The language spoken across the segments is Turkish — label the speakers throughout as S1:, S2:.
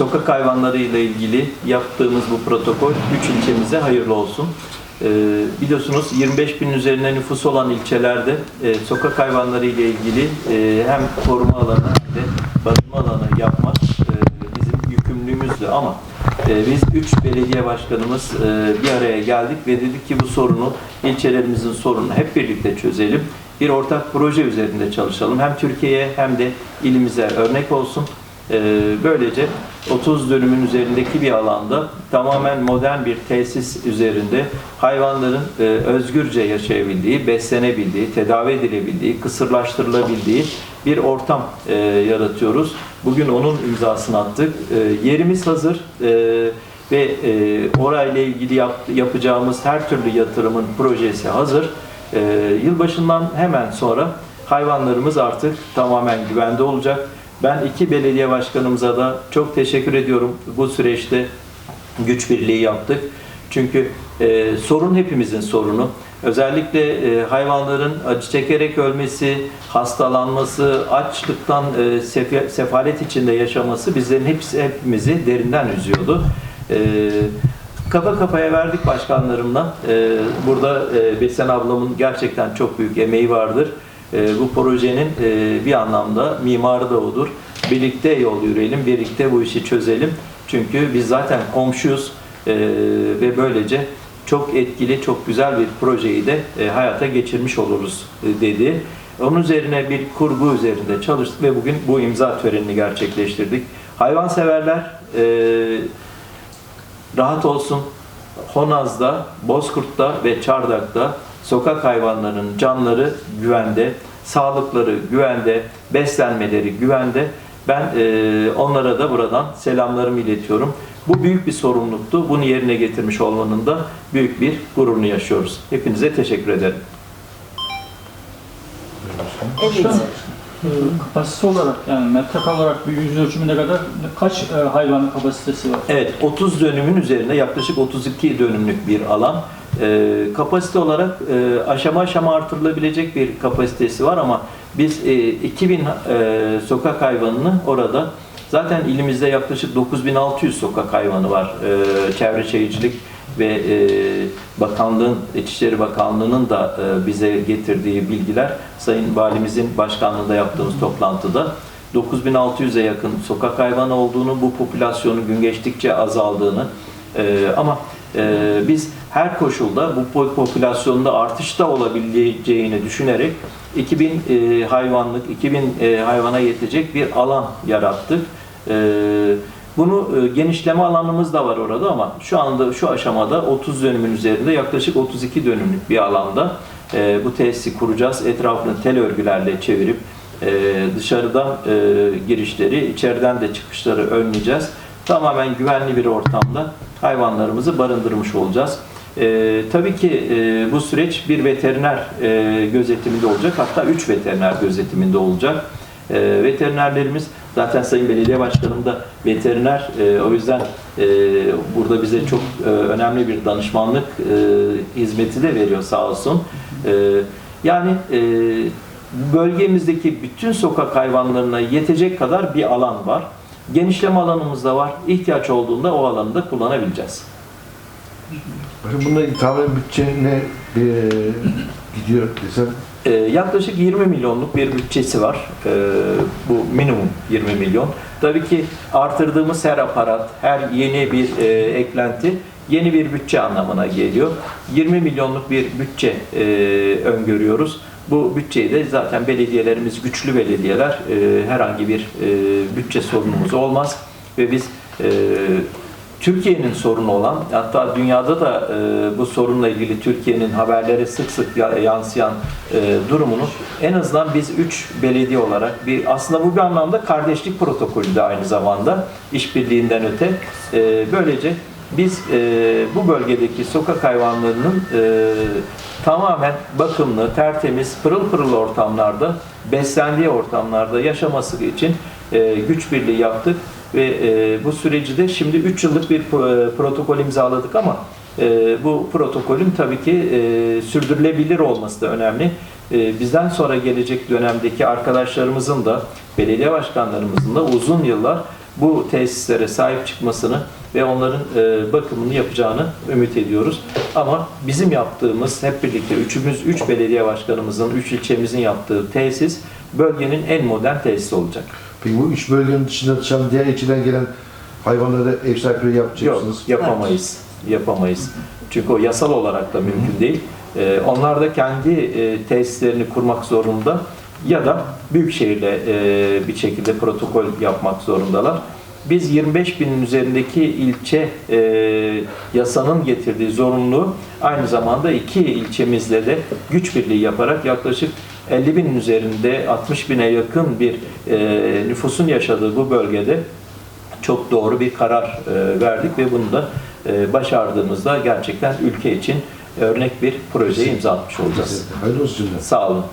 S1: sokak hayvanları ilgili yaptığımız bu protokol 3 ilçemize hayırlı olsun. Ee, biliyorsunuz 25 bin üzerinde nüfusu olan ilçelerde e, sokak hayvanları ilgili e, hem koruma alanı hem de barınma alanı yapmak e, bizim yükümlülüğümüzdü ama e, biz 3 belediye başkanımız e, bir araya geldik ve dedik ki bu sorunu ilçelerimizin sorununu hep birlikte çözelim. Bir ortak proje üzerinde çalışalım. Hem Türkiye'ye hem de ilimize örnek olsun. Ee, Böylece 30 dönümün üzerindeki bir alanda tamamen modern bir tesis üzerinde hayvanların e, özgürce yaşayabildiği, beslenebildiği, tedavi edilebildiği, kısırlaştırılabildiği bir ortam e, yaratıyoruz. Bugün onun imzasını attık. E, Yerimiz hazır e, ve e, orayla ilgili yap- yapacağımız her türlü yatırımın projesi hazır. E, Yılbaşından hemen sonra hayvanlarımız artık tamamen güvende olacak. Ben iki belediye başkanımıza da çok teşekkür ediyorum. Bu süreçte güç birliği yaptık. Çünkü e, sorun hepimizin sorunu. Özellikle e, hayvanların acı çekerek ölmesi, hastalanması, açlıktan e, sefa- sefalet içinde yaşaması bizlerin hepsi hepimizi derinden üzüyordu. E, kafa kafaya verdik başkanlarımla. E, burada e, Besen ablamın gerçekten çok büyük emeği vardır. E, bu projenin e, bir anlamda mimarı da odur. Birlikte yol yürüyelim, birlikte bu işi çözelim. Çünkü biz zaten komşuyuz e, ve böylece çok etkili, çok güzel bir projeyi de e, hayata geçirmiş oluruz dedi. Onun üzerine bir kurgu üzerinde çalıştık ve bugün bu imza törenini gerçekleştirdik. Hayvanseverler e, rahat olsun. Honaz'da, Bozkurt'ta ve Çardak'ta sokak hayvanlarının canları güvende, sağlıkları güvende, beslenmeleri güvende. Ben e, onlara da buradan selamlarımı iletiyorum. Bu büyük bir sorumluluktu. Bunu yerine getirmiş olmanın da büyük bir gururunu yaşıyoruz. Hepinize teşekkür ederim.
S2: Evet.
S3: Başkanım, e, kapasite olarak yani metrekare olarak bir yüz ölçümüne kadar kaç e, hayvan kapasitesi var?
S1: Evet, 30 dönümün üzerinde yaklaşık 32 dönümlük bir alan. Ee, kapasite olarak e, aşama aşama artırılabilecek bir kapasitesi var ama biz e, 2000 e, sokak hayvanını orada zaten ilimizde yaklaşık 9600 sokak hayvanı var. E, Çevre Şehircilik ve e, Bakanlığın, İçişleri Bakanlığı'nın da bize getirdiği bilgiler Sayın Valimizin başkanlığında yaptığımız toplantıda 9600'e yakın sokak hayvanı olduğunu, bu popülasyonun gün geçtikçe azaldığını e, ama e, biz her koşulda bu po- popülasyonda artışta olabileceğini düşünerek 2000 e, hayvanlık, 2000 e, hayvana yetecek bir alan yarattık. E, bunu e, genişleme alanımız da var orada ama şu anda şu aşamada 30 dönümün üzerinde yaklaşık 32 dönümlük bir alanda e, bu tesisi kuracağız. Etrafını tel örgülerle çevirip e, dışarıdan e, girişleri, içeriden de çıkışları önleyeceğiz. Tamamen güvenli bir ortamda hayvanlarımızı barındırmış olacağız. E, tabii ki e, bu süreç bir veteriner e, gözetiminde olacak. Hatta 3 veteriner gözetiminde olacak. E, veterinerlerimiz zaten Sayın Belediye Başkanım da veteriner. E, o yüzden e, burada bize çok e, önemli bir danışmanlık e, hizmeti de veriyor sağ olsun. E, yani e, bölgemizdeki bütün sokak hayvanlarına yetecek kadar bir alan var. Genişleme alanımız da var. İhtiyaç olduğunda o alanı da kullanabileceğiz.
S4: Bunda tamamen bütçe ne e, gidiyor desem
S1: Ee, yaklaşık 20 milyonluk bir bütçesi var. Ee, bu minimum 20 milyon. Tabii ki artırdığımız her aparat, her yeni bir e, eklenti yeni bir bütçe anlamına geliyor. 20 milyonluk bir bütçe e, öngörüyoruz. Bu bütçeyi de zaten belediyelerimiz güçlü belediyeler e, herhangi bir e, bütçe sorunumuz olmaz. Ve biz e, Türkiye'nin sorunu olan hatta dünyada da e, bu sorunla ilgili Türkiye'nin haberlere sık sık ya- yansıyan e, durumunu en azından biz üç belediye olarak bir aslında bu bir anlamda kardeşlik protokolü de aynı zamanda işbirliğinden öte. E, böylece biz e, bu bölgedeki sokak hayvanlarının e, tamamen bakımlı, tertemiz, pırıl pırıl ortamlarda, beslendiği ortamlarda yaşaması için e, güç birliği yaptık ve e, bu süreci de şimdi 3 yıllık bir pro- protokol imzaladık ama e, bu protokolün tabii ki e, sürdürülebilir olması da önemli. E, bizden sonra gelecek dönemdeki arkadaşlarımızın da belediye başkanlarımızın da uzun yıllar bu tesislere sahip çıkmasını ve onların e, bakımını yapacağını ümit ediyoruz. Ama bizim yaptığımız hep birlikte üçümüz, üç belediye başkanımızın, üç ilçemizin yaptığı tesis bölgenin en modern tesisi olacak.
S4: Peki bu üç bölgenin dışında dışarı diğer ilçeden gelen hayvanlara ev sahipliği
S1: Yok,
S4: yapacaksınız.
S1: yapamayız. Yapamayız. Çünkü o yasal olarak da mümkün değil. Ee, onlar da kendi e, tesislerini kurmak zorunda ya da Büyükşehir'le e, bir şekilde protokol yapmak zorundalar. Biz 25 binin üzerindeki ilçe e, yasanın getirdiği zorunluluğu aynı zamanda iki ilçemizle de güç birliği yaparak yaklaşık 50 binin üzerinde 60 bine yakın bir e, nüfusun yaşadığı bu bölgede çok doğru bir karar e, verdik ve bunu da e, başardığımızda gerçekten ülke için örnek bir projeye imza atmış olacağız.
S4: Hayırlı olsun.
S1: Sağ olun.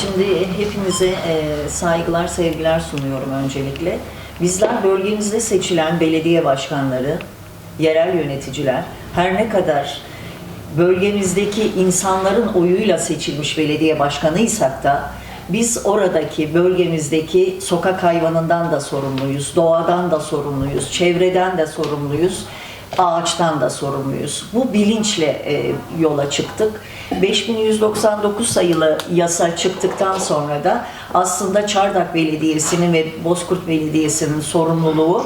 S2: Şimdi hepinize e, saygılar, sevgiler sunuyorum öncelikle. Bizler bölgemizde seçilen belediye başkanları, yerel yöneticiler her ne kadar bölgemizdeki insanların oyuyla seçilmiş belediye başkanıysak da biz oradaki bölgemizdeki sokak hayvanından da sorumluyuz, doğadan da sorumluyuz, çevreden de sorumluyuz, ağaçtan da sorumluyuz. Bu bilinçle e, yola çıktık. 5199 sayılı yasa çıktıktan sonra da aslında Çardak Belediyesi'nin ve Bozkurt Belediyesi'nin sorumluluğu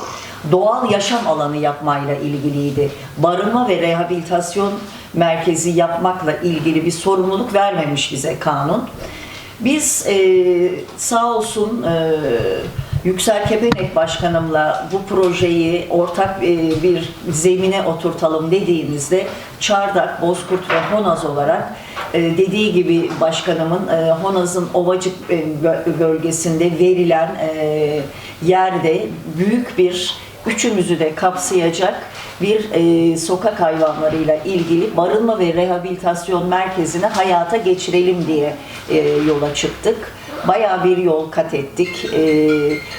S2: doğal yaşam alanı yapmayla ilgiliydi. Barınma ve rehabilitasyon merkezi yapmakla ilgili bir sorumluluk vermemiş bize kanun. Biz e, sağ olsun e, Yüksel Kepenek Başkanımla bu projeyi ortak e, bir zemine oturtalım dediğimizde Çardak, Bozkurt ve Honaz olarak e, dediği gibi başkanımın e, Honaz'ın Ovacık bö- bölgesinde verilen yerde büyük bir üçümüzü de kapsayacak bir e, sokak hayvanlarıyla ilgili barınma ve rehabilitasyon merkezini hayata geçirelim diye e, yola çıktık. Bayağı bir yol kat ettik. E,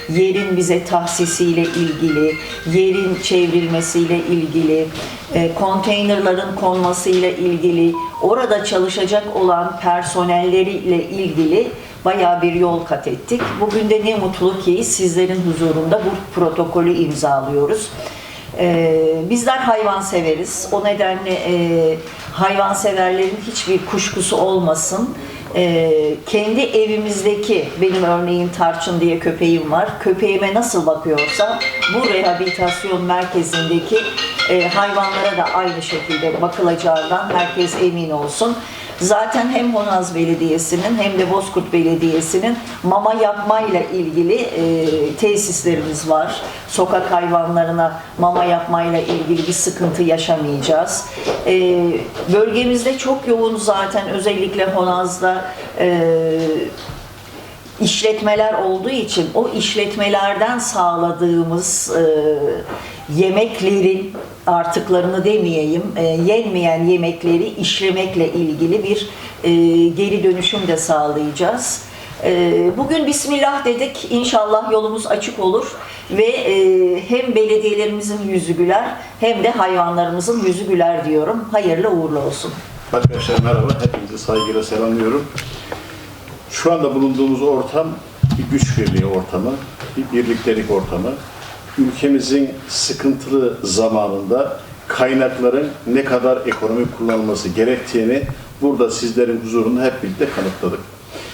S2: yerin bize tahsisiyle ilgili, yerin çevrilmesiyle ilgili, e, konteynerların konmasıyla ilgili, orada çalışacak olan personelleriyle ilgili bayağı bir yol kat ettik. Bugün de ne mutlu ki sizlerin huzurunda bu protokolü imzalıyoruz. Ee, bizler hayvan severiz. O nedenle e, hayvan severlerin hiçbir kuşkusu olmasın. Ee, kendi evimizdeki, benim örneğin Tarçın diye köpeğim var. Köpeğime nasıl bakıyorsam bu rehabilitasyon merkezindeki e, hayvanlara da aynı şekilde bakılacağından herkes emin olsun. Zaten hem Honaz Belediyesi'nin hem de Bozkurt Belediyesi'nin mama yapmayla ilgili e, tesislerimiz var. Sokak hayvanlarına mama yapmayla ilgili bir sıkıntı yaşamayacağız. E, bölgemizde çok yoğun zaten özellikle Honaz'da e, işletmeler olduğu için o işletmelerden sağladığımız e, yemeklerin artıklarını demeyeyim, e, yenmeyen yemekleri işlemekle ilgili bir e, geri dönüşüm de sağlayacağız. E, bugün Bismillah dedik, inşallah yolumuz açık olur ve e, hem belediyelerimizin yüzü güler hem de hayvanlarımızın yüzü güler diyorum. Hayırlı uğurlu olsun.
S5: Arkadaşlar merhaba, hepinizi saygıyla selamlıyorum. Şu anda bulunduğumuz ortam bir güç birliği ortamı, bir birliktelik ortamı. Ülkemizin sıkıntılı zamanında kaynakların ne kadar ekonomik kullanılması gerektiğini burada sizlerin huzurunda hep birlikte kanıtladık.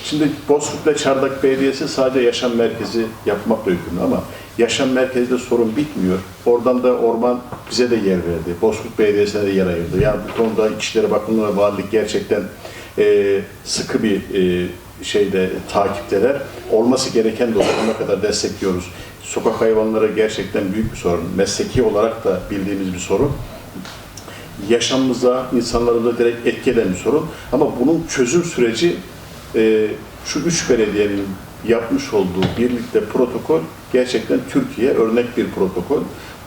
S5: Şimdi Bozkurt ve Çardak Belediyesi sadece yaşam merkezi yapmakla yükümlü ama yaşam merkezinde sorun bitmiyor. Oradan da orman bize de yer verdi. Bozkurt Belediyesi'ne de yer ayırdı. Yani bu konuda İçişleri Bakanlığı ve Valilik gerçekten e, sıkı bir e, şeyde takipteler. Olması gereken de kadar destekliyoruz. Sokak hayvanları gerçekten büyük bir sorun. Mesleki olarak da bildiğimiz bir sorun yaşamımıza, insanlarımıza direkt etki eden bir sorun. Ama bunun çözüm süreci e, şu üç belediyenin yapmış olduğu birlikte protokol gerçekten Türkiye örnek bir protokol.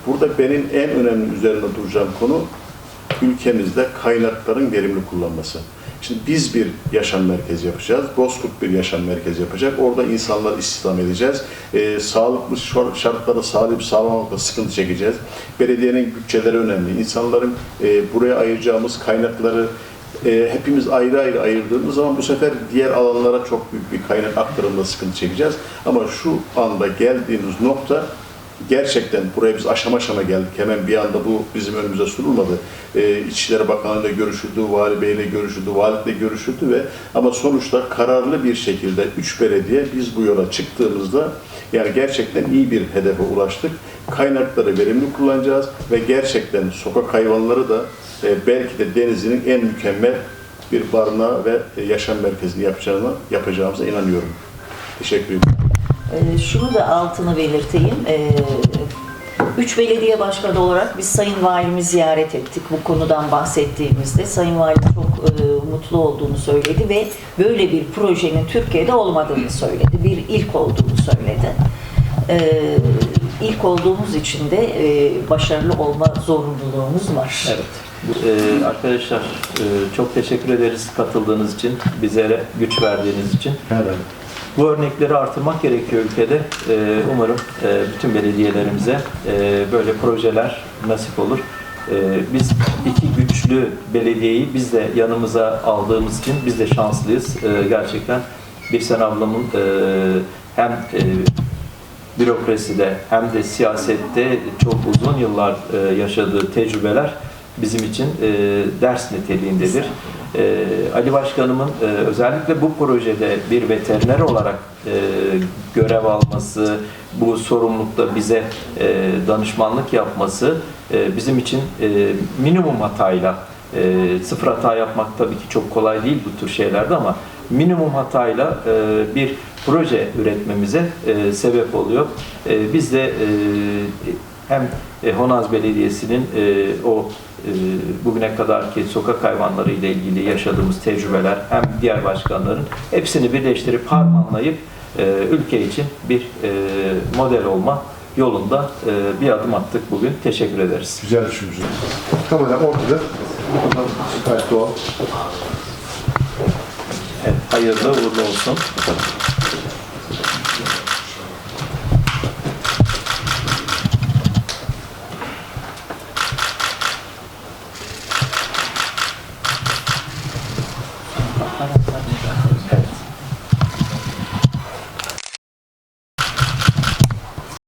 S5: Burada benim en önemli üzerine duracağım konu ülkemizde kaynakların verimli kullanması. Şimdi biz bir yaşam merkezi yapacağız. Bozkurt bir yaşam merkezi yapacak. Orada insanlar istihdam edeceğiz. Ee, sağlıklı şar- şartlarda sağlayıp sağlamakta sıkıntı çekeceğiz. Belediyenin bütçeleri önemli. İnsanların e, buraya ayıracağımız kaynakları e, hepimiz ayrı ayrı ayırdığımız zaman bu sefer diğer alanlara çok büyük bir kaynak aktarımda sıkıntı çekeceğiz. Ama şu anda geldiğimiz nokta gerçekten buraya biz aşama aşama geldik. Hemen bir anda bu bizim önümüze sunulmadı. Ee, İçişleri Bakanı ile görüşüldü, Vali Bey ile görüşüldü, Valilikle görüşüldü ve ama sonuçta kararlı bir şekilde üç belediye biz bu yola çıktığımızda yani gerçekten iyi bir hedefe ulaştık. Kaynakları verimli kullanacağız ve gerçekten sokak hayvanları da e, belki de denizinin en mükemmel bir barınağı ve e, yaşam merkezini yapacağına, yapacağımıza inanıyorum. Teşekkür ederim.
S2: Ee, şunu da altını belirteyim. Ee, Üç belediye başkanı olarak biz Sayın Valimi ziyaret ettik bu konudan bahsettiğimizde. Sayın Valim çok e, mutlu olduğunu söyledi ve böyle bir projenin Türkiye'de olmadığını söyledi. Bir ilk olduğunu söyledi. Ee, ilk olduğumuz için de e, başarılı olma zorunluluğumuz var.
S1: Evet. Ee, arkadaşlar e, çok teşekkür ederiz katıldığınız için, bize güç verdiğiniz için.
S4: Herhalde.
S1: Bu örnekleri artırmak gerekiyor ülkede. Ee, umarım e, bütün belediyelerimize e, böyle projeler nasip olur. Ee, biz iki güçlü belediyeyi biz de yanımıza aldığımız için biz de şanslıyız. Ee, gerçekten Birsen ablamın e, hem e, bürokraside hem de siyasette çok uzun yıllar yaşadığı tecrübeler bizim için e, ders niteliğindedir. E, Ali Başkanımın e, özellikle bu projede bir veteriner olarak e, görev alması, bu sorumlulukta bize e, danışmanlık yapması e, bizim için e, minimum hatayla e, sıfır hata yapmak tabii ki çok kolay değil bu tür şeylerde ama minimum hatayla e, bir proje üretmemize e, sebep oluyor. E, biz de e, hem e, Honaz Belediyesi'nin e, o e, bugüne kadarki sokak hayvanları ile ilgili yaşadığımız tecrübeler hem diğer başkanların hepsini birleştirip harmanlayıp e, ülke için bir e, model olma yolunda e, bir adım attık bugün. Teşekkür ederiz.
S4: Güzel düşünmüşsünüz. Kamera ortada. Gayet doğal.
S1: Evet, hayırlı uğurlu olsun.